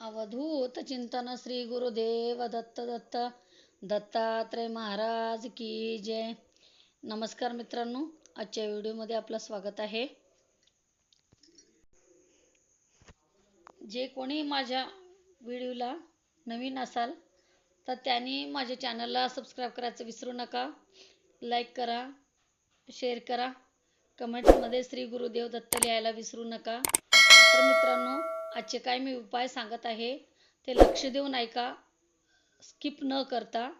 अवधूत चिंतन श्री गुरुदेव दत्त दत्त. दत्तात्रय महाराज की जय. नमस्कार मित्रांनो आजच्या व्हिडिओमध्ये आपलं स्वागत आहे. जे कोणी माझ्या व्हिडिओला नवीन असाल तर त्यांनी माझ्या चॅनलला सबस्क्राईब करायचं विसरू नका. लाईक करा शेअर करा. कमेंट्समध्ये श्री गुरुदेव दत्त लिहायला विसरू नका. तर मित्रांनो आजचे काय मी उपाय सांगत आहे ते लक्ष देऊन ऐका स्किप न करता.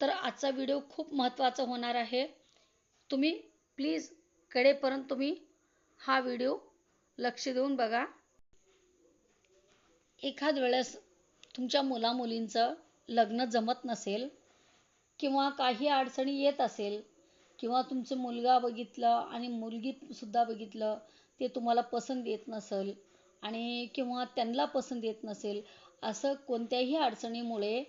तर आजचा व्हिडिओ खूप महत्त्वाचा होणार आहे. तुम्ही प्लीज कडेपर्यंत तुम्ही हा व्हिडिओ लक्ष देऊन बघा. एखाद वेळेस तुमच्या मुलामुलींचं लग्न जमत नसेल किंवा काही अडचणी येत असेल किंवा तुमचं मुलगा बघितलं आणि मुलगीसुद्धा बघितलं ते तुम्हाला पसंत येत नसेल आणि किंवा त्यांना पसंत येत नसेल असं कोणत्याही अडचणीमुळे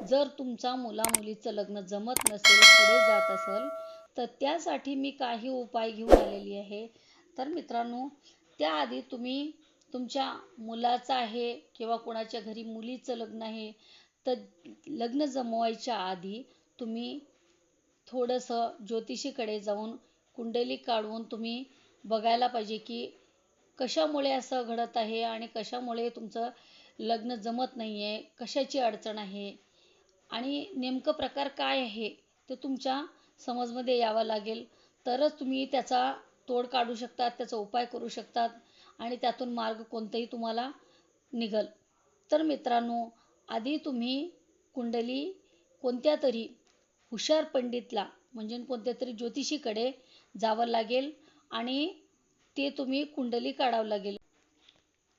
जर तुमचा मुलामुलीचं लग्न जमत नसेल पुढे जात असेल तर त्यासाठी मी काही उपाय घेऊन आलेली आहे. तर मित्रांनो त्याआधी तुम्ही तुमच्या मुलाचं आहे किंवा कोणाच्या घरी मुलीचं लग्न आहे तर लग्न जमवायच्या आधी तुम्ही थोडंसं ज्योतिषीकडे जाऊन कुंडली काढून तुम्ही बघायला पाहिजे की कशामुळे असं घडत आहे आणि कशामुळे तुमचं लग्न जमत नाही आहे कशाची अडचण आहे? आणि नेमकं प्रकार काय आहे? ते तुमच्या समजमध्ये यावं लागेल. तरच तुम्ही त्याचा तोड काढू शकतात त्याचा उपाय करू शकतात आणि त्यातून मार्ग कोणताही तुम्हाला निघल. तर मित्रांनो आधी तुम्ही कुंडली कोणत्या तरी हुशार पंडितला म्हणजे कोणत्या तरी ज्योतिषीकडे जावं लागेल आणि ते तुम्ही कुंडली काढावं लागेल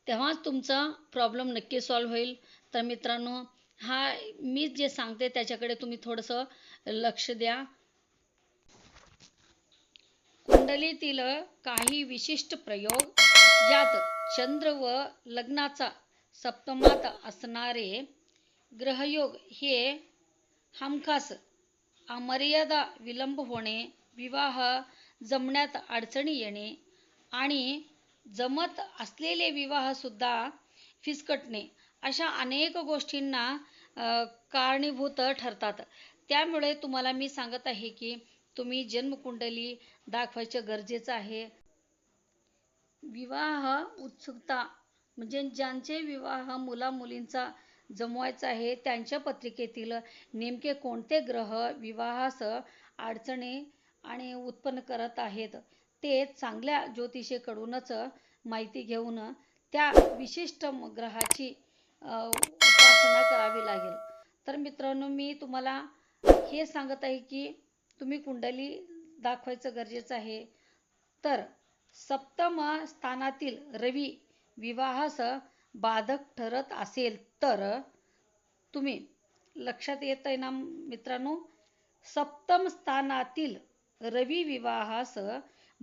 तेव्हाच तुमचा प्रॉब्लेम नक्की सॉल्व्ह होईल. तर मित्रांनो हा मी जे सांगते त्याच्याकडे तुम्ही थोडंसं लक्ष द्या. कुंडलीतील काही विशिष्ट प्रयोग ज्यात चंद्र व लग्नाचा सप्तमात असणारे ग्रहयोग हे हमखास अमर्यादा विलंब होणे विवाह जमण्यात अडचणी येणे आणि जमत असलेले विवाहसुद्धा फिसकटणे अशा अनेक गोष्टींना कारणीभूत ठरतात. त्यामुळे तुम्हाला मी सांगत आहे की तुम्ही जन्मकुंडली दाखवायचं गरजेचं आहे. विवाह उत्सुकता म्हणजे ज्यांचे विवाह मुला मुलींचा जमवायचा आहे त्यांच्या पत्रिकेतील नेमके कोणते ग्रह विवाहास अडचणी आणि उत्पन्न करत आहेत? ते चांगल्या ज्योतिषेकडूनच माहिती घेऊन त्या विशिष्ट ग्रहाची उपासना करावी लागेल. तर मित्रांनो मी तुम्हाला हे सांगत आहे की तुम्ही कुंडली दाखवायचं गरजेचं आहे. तर सप्तम स्थानातील रवी विवाहास बाधक ठरत असेल तर तुम्ही लक्षात येत आहे ना मित्रांनो? सप्तम स्थानातील रवी विवाहास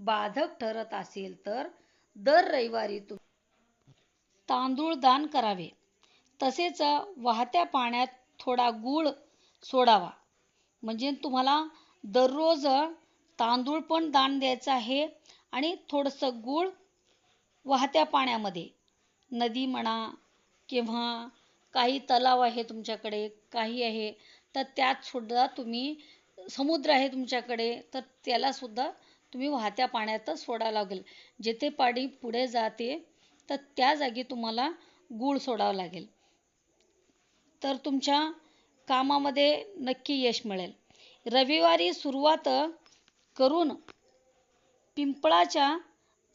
बाधक ठरत असेल तर दर रविवारी तांदूळ दान करावे. तसेच वाहत्या पाण्यात थोडा गूळ सोडावा. म्हणजे तुम्हाला दररोज तांदूळ पण दान द्यायचं आहे आणि थोडंसं गूळ वाहत्या पाण्यामध्ये. नदी म्हणा किंवा काही तलाव आहे तुमच्याकडे काही आहे तर त्यात सुद्धा तुम्ही समुद्र आहे तुमच्याकडे तर त्यालासुद्धा तुम्ही वाहत्या पाण्यातच सोडावं लागेल. जेथे पाणी पुढे जाते तर त्या जागी तुम्हाला गूळ सोडावं लागेल. तर तुमच्या कामामध्ये नक्की यश मिळेल. रविवारी सुरुवात करून पिंपळाच्या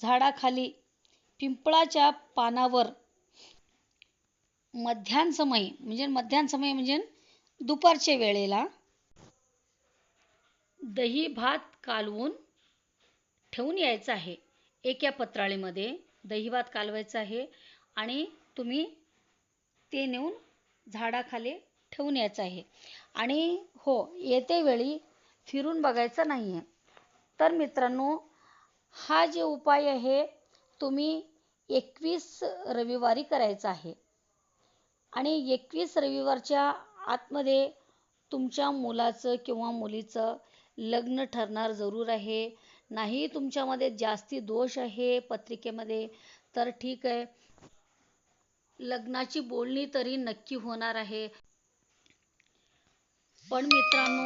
झाडाखाली पिंपळाच्या पानावर मध्यान समय म्हणजे मध्यान समय म्हणजे दुपारच्या वेळेला दही भात कालवून ठेवून यायचं आहे. एका पत्राळीमध्ये दहीभात कालवायचं आहे आणि तुम्ही ते नेऊन झाडाखाली ठेवून यायचं आहे. आणि हो येते वेळी फिरून बघायचं नाही आहे तर मित्रांनो हा जे उपाय आहे तुम्ही एकवीस रविवारी करायचा आहे. आणि एकवीस रविवारच्या आतमध्ये तुमच्या मुलाचं किंवा मुलीचं लग्न ठरणार जरूर आहे. नाही तुमच्यामध्ये जास्ती दोष आहे पत्रिकेमध्ये तर ठीक आहे. लग्नाची बोलणी तरी नक्की होणार आहे. पण मित्रांनो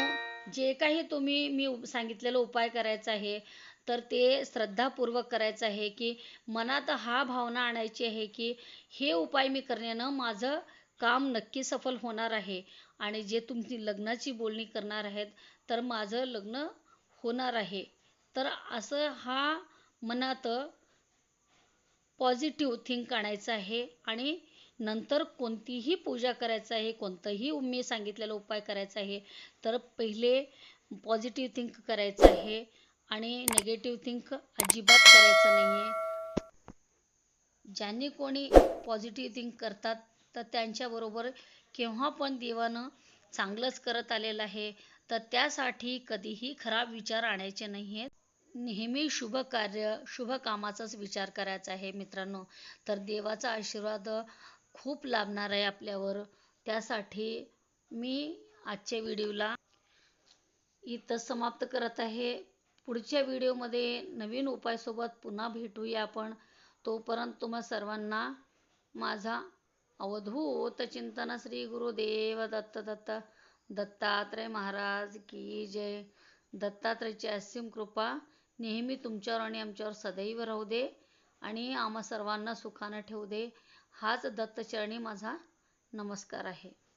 जे काही तुम्ही मी सांगितलेलं सांगितलेला उपाय करायचा आहे तर ते श्रद्धापूर्वक करायचं आहे की मनात हा भावना आणायची आहे की हे उपाय मी करण्यानं माझं काम नक्की सफल होणार आहे. आणि जे तुमची लग्नाची बोलणी करणार आहेत तर माझं लग्न होणार आहे. तर असं हा मनात पॉझिटिव्ह थिंक आणायचं आहे आणि नंतर कोणतीही पूजा करायचं आहे कोणतंही मी सांगितलेला उपाय करायचा आहे तर पहिले पॉझिटिव्ह थिंक करायचं आहे आणि नेगेटिव्ह थिंक अजिबात करायचं नाही आहे ज्यांनी कोणी पॉझिटिव्ह थिंक करतात तर त्यांच्याबरोबर केव्हा पण देवानं चांगलंच करत आलेलं आहे तर त्यासाठी कधीही खराब विचार आणायचे नाही आहेत नेहमी शुभ कार्य शुभ कामाचाच विचार करायचा आहे मित्रांनो. तर देवाचा आशीर्वाद खूप लाभणार आहे आपल्यावर. त्यासाठी मी आजच्या व्हिडिओला इथं समाप्त करत आहे. पुढच्या व्हिडिओमध्ये नवीन उपायसोबत पुन्हा भेटूया आपण. तोपर्यंत तुम्हा सर्वांना माझा अवधूत चिंतन श्री गुरुदेव दत्त दत्त दत्तात्रय महाराज की जय. दत्तात्रयची असीम कृपा नेहमी तुमच्यावर आणि आमच्यावर सदैव राहू दे आणि आम्हा सर्वांना सुखानं ठेवू दे. हाच दत्तचरणी माझा नमस्कार आहे.